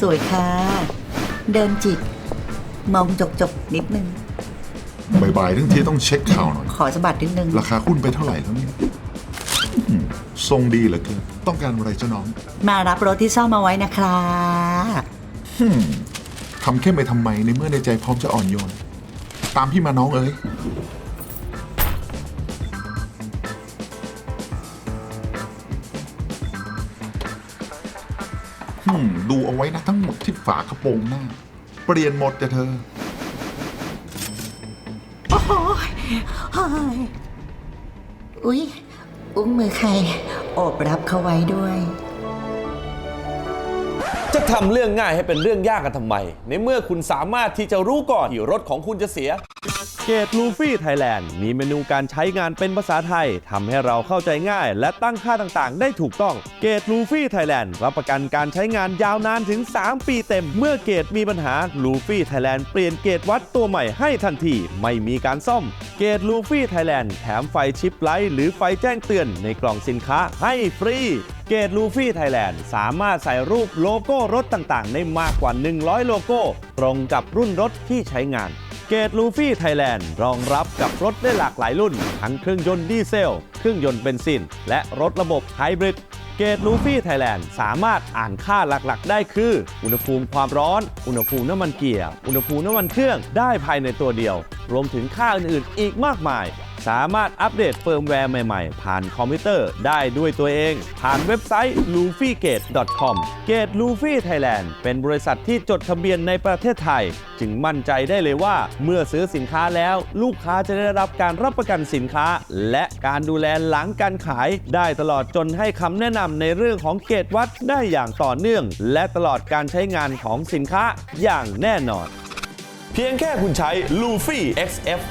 สวยค่ะ เดินจิก มองจกจกๆนิดนึง บ่ายๆทั้งทีต้องเช็คข่าวหน่อย ขอสะบัดนิดนึง ราคาหุ้นไปเท่าไหร่แล้วเนี่ยอื้อหือทรงดีเหลือเกินต้องการอะไรเจ้าน้องมารับรถที่ซ่อมมาไว้นะครับฮึมทำเข้มไปทำไมในเมื่อในใจพร้อมจะอ่อนโยน ตามพี่มาน้องเอ้ย ดูเอาไว้นะทั้งหมดที่ฝากระโปรงหน้า เปลี่ยนหมดจะเธอ โอ้ยเฮ้ยอุ๊ย อุ้งมือใครโอบรับเขาไว้ด้วย จะทำเรื่องง่ายให้เป็นเรื่องยากกันทำไม ในเมื่อคุณสามารถที่จะรู้ก่อนที่รถของคุณจะเสีย เกตลูฟี่ไทยแลนด์มีเมนูการใช้งานเป็นภาษาไทยทำให้เราเข้าใจง่าย และตั้งค่าต่างๆ ได้ถูกต้อง เกตลูฟี่ไทยแลนด์รับประกันการใช้งานยาวนานถึง 3 ปีเต็ม เมื่อเกตมีปัญหาลูฟี่ไทยแลนด์เปลี่ยนเกตวัดตัวใหม่ให้ทันที ไม่มีการซ่อม เกตลูฟี่ไทยแลนด์แถมไฟชิปไลท์หรือไฟแจ้งเตือนในกล่องสินค้าให้ฟรีเกตลูฟี่ไทยแลนด์สามารถใส่รูปโลโก้รถต่างๆ ได้มากกว่า 100 โลโก้ ตรงกับรุ่นรถที่ใช้งาน เกตลูฟี่ไทยแลนด์รองรับกับรถได้หลากหลายรุ่น ทั้งเครื่องยนต์ดีเซล เครื่องยนต์เบนซิน และรถระบบไฮบริดเกตลูฟี่ไทยแลนด์สามารถอ่านค่าหลักๆ ได้คือ อุณหภูมิความร้อน อุณหภูมิน้ำมันเกียร์ อุณหภูมิน้ำมันเครื่องได้ภายในตัวเดียว รวมถึงค่าอื่นๆ อีกมากมาย สามารถอัปเดตเฟิร์มแวร์ใหม่ๆ ผ่านคอมพิวเตอร์ได้ด้วยตัวเอง ผ่านเว็บไซต์ lufygate.com เกตลูฟี่ไทยแลนด์เป็นบริษัทที่จดทะเบียนในประเทศไทย จึงมั่นใจได้เลยว่า เมื่อซื้อสินค้าแล้ว ลูกค้าจะได้รับการรับประกันสินค้า และการดูแลหลังการขาย ได้ตลอดจนให้คำแนะนำในเรื่องของเกตวัดได้อย่างต่อเนื่อง และตลอดการใช้งานของสินค้าอย่างแน่นอน เพียงแค่คุณใช้ Luffy XF